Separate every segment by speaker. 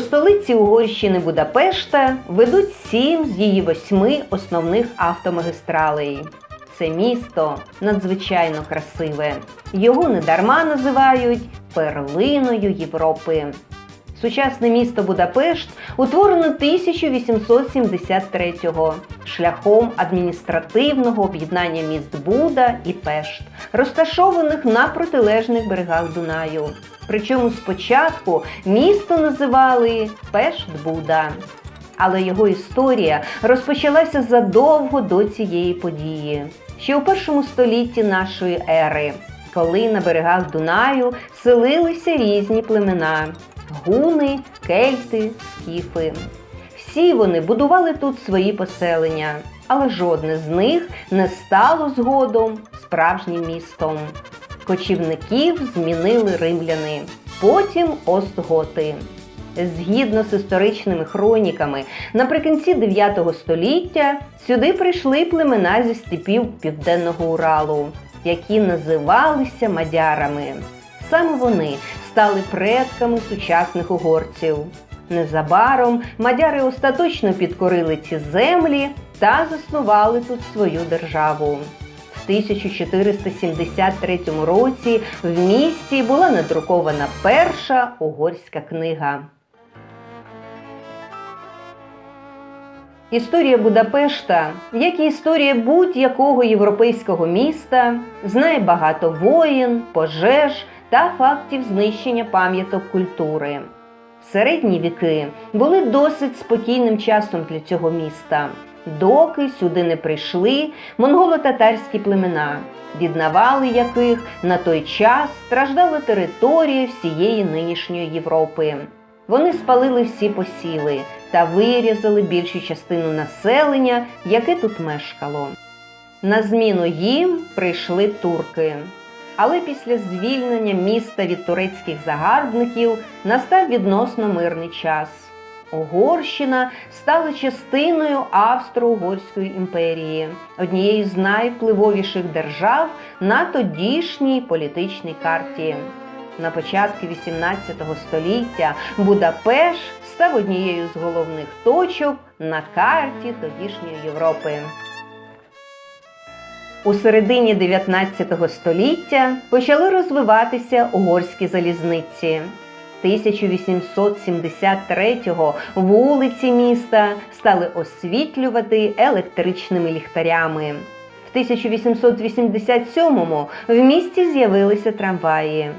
Speaker 1: Столиці Угорщини Будапешта ведуть сім з її восьми основних автомагістралей. Це місто надзвичайно красиве. Його недарма називають перлиною Європи. Сучасне місто Будапешт утворено 1873-го шляхом адміністративного об'єднання міст Буда і Пешт, розташованих на протилежних берегах Дунаю. Причому спочатку місто називали Пешт-Буда. Але його історія розпочалася задовго до цієї події, ще у першому столітті нашої ери, коли на берегах Дунаю селилися різні племена гуни, кельти, скіфи. Всі вони будували тут свої поселення, але жодне з них не стало згодом справжнім містом. Кочівників змінили римляни, потім остготи. Згідно з історичними хроніками, наприкінці 9 століття сюди прийшли племена зі степів Південного Уралу, які називалися мадярами. Саме вони стали предками сучасних угорців. Незабаром мадяри остаточно підкорили ці землі та заснували тут свою державу. В 1473 році в місті була надрукована перша угорська книга. Історія Будапешта, як і історія будь-якого європейського міста, знає багато воєн, пожеж та фактів знищення пам'яток культури. Середні віки були досить спокійним часом для цього міста, доки сюди не прийшли монголо-татарські племена, від навали яких на той час страждала територія всієї нинішньої Європи. Вони спалили всі посіли та вирізали більшу частину населення, яке тут мешкало. На зміну їм прийшли турки. Але після звільнення міста від турецьких загарбників настав відносно мирний час. Угорщина стала частиною Австро-Угорської імперії, однією з найвпливовіших держав на тодішній політичній карті. На початку XVIII століття Будапешт став однією з головних точок на карті тодішньої Європи. У середині 19 століття почали розвиватися угорські залізниці. 1873-го вулиці міста стали освітлювати електричними ліхтарями. В 1887-му в місті з'явилися трамваї.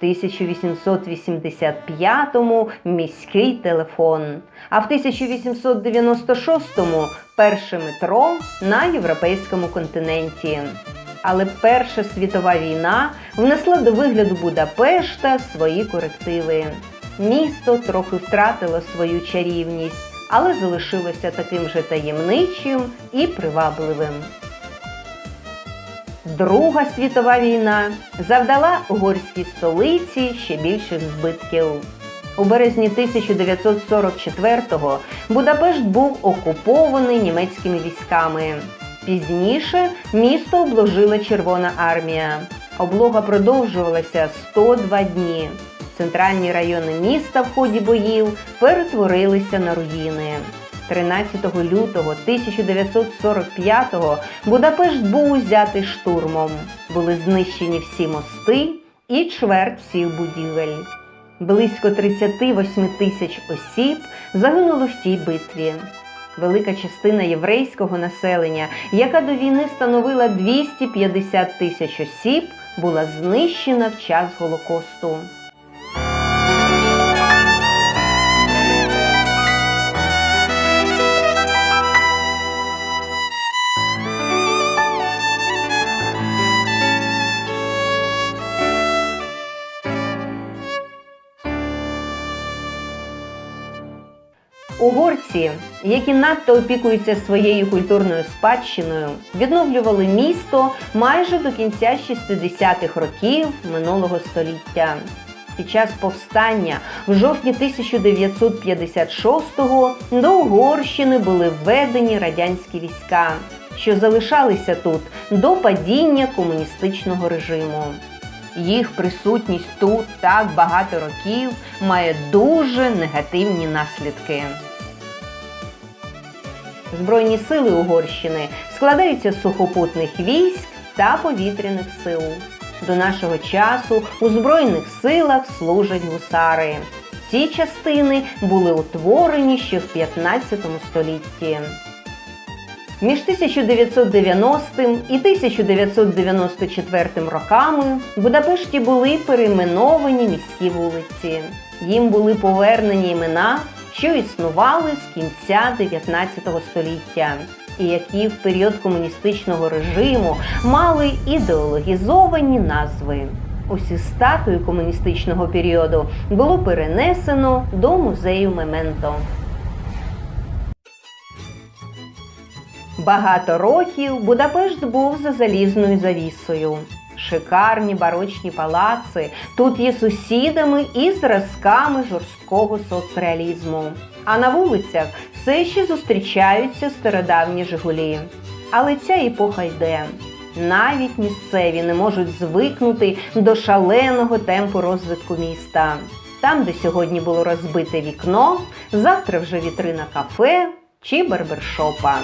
Speaker 1: В 1885-му міський телефон, а в 1896-му перше метро на європейському континенті. Але Перша світова війна внесла до вигляду Будапешта свої корективи. Місто трохи втратило свою чарівність, але залишилося таким же таємничим і привабливим. Друга світова війна завдала угорській столиці ще більших збитків. У березні 1944-го Будапешт був окупований німецькими військами. Пізніше місто обложила Червона армія. Облога продовжувалася 102 дні. Центральні райони міста в ході боїв перетворилися на руїни. 13 лютого 1945-го Будапешт був узятий штурмом. Були знищені всі мости і чверть всіх будівель. Близько 38 тисяч осіб загинуло в тій битві. Велика частина єврейського населення, яка до війни становила 250 тисяч осіб, була знищена в час Голокосту. Угорці, які надто опікуються своєю культурною спадщиною, відновлювали місто майже до кінця 60-х років минулого століття. Під час повстання в жовтні 1956-го до Угорщини були введені радянські війська, що залишалися тут до падіння комуністичного режиму. Їх присутність тут так багато років має дуже негативні наслідки. Збройні сили Угорщини складаються з сухопутних військ та повітряних сил. До нашого часу у Збройних силах служать гусари. Ці частини були утворені ще в 15 столітті. Між 1990 і 1994 роками в Будапешті були перейменовані міські вулиці. Їм були повернені імена, що існували з кінця 19 століття, і які в період комуністичного режиму мали ідеологізовані назви. Усі статуї комуністичного періоду було перенесено до музею Мементо. Багато років Будапешт був за залізною завісою. Шикарні барочні палаци тут є сусідами і зразками жорсткого соцреалізму. А на вулицях все ще зустрічаються стародавні Жигулі. Але ця епоха йде. Навіть місцеві не можуть звикнути до шаленого темпу розвитку міста. Там, де сьогодні було розбите вікно, завтра вже вітрина кафе чи барбершопа.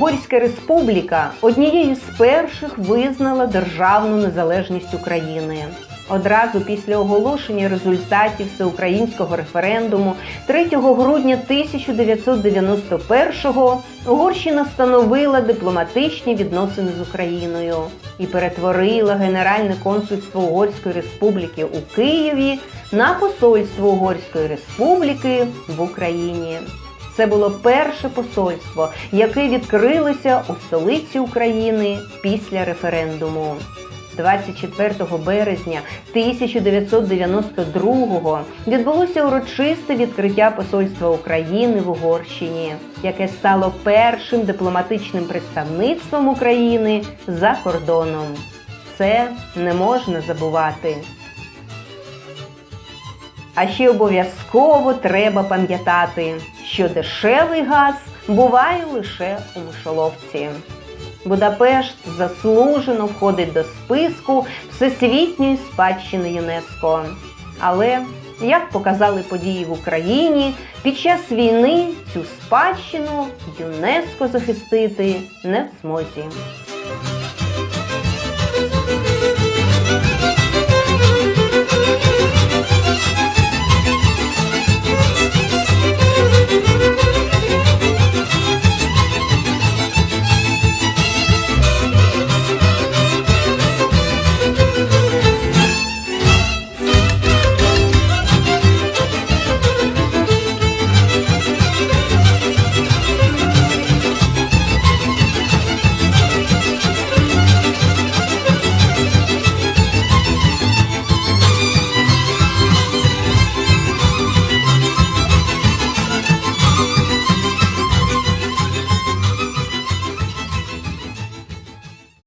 Speaker 1: Угорська республіка однією з перших визнала державну незалежність України. Одразу після оголошення результатів всеукраїнського референдуму 3 грудня 1991-го Угорщина встановила дипломатичні відносини з Україною і перетворила Генеральне консульство Угорської республіки у Києві на посольство Угорської республіки в Україні. Це було перше посольство, яке відкрилося у столиці України після референдуму. 24 березня 1992-го відбулося урочисте відкриття посольства України в Угорщині, яке стало першим дипломатичним представництвом України за кордоном. Це не можна забувати. А ще обов'язково треба пам'ятати, що дешевий газ буває лише у мишоловці. Будапешт заслужено входить до списку Всесвітньої спадщини ЮНЕСКО. Але, як показали події в Україні, під час війни цю спадщину ЮНЕСКО захистити не в змозі.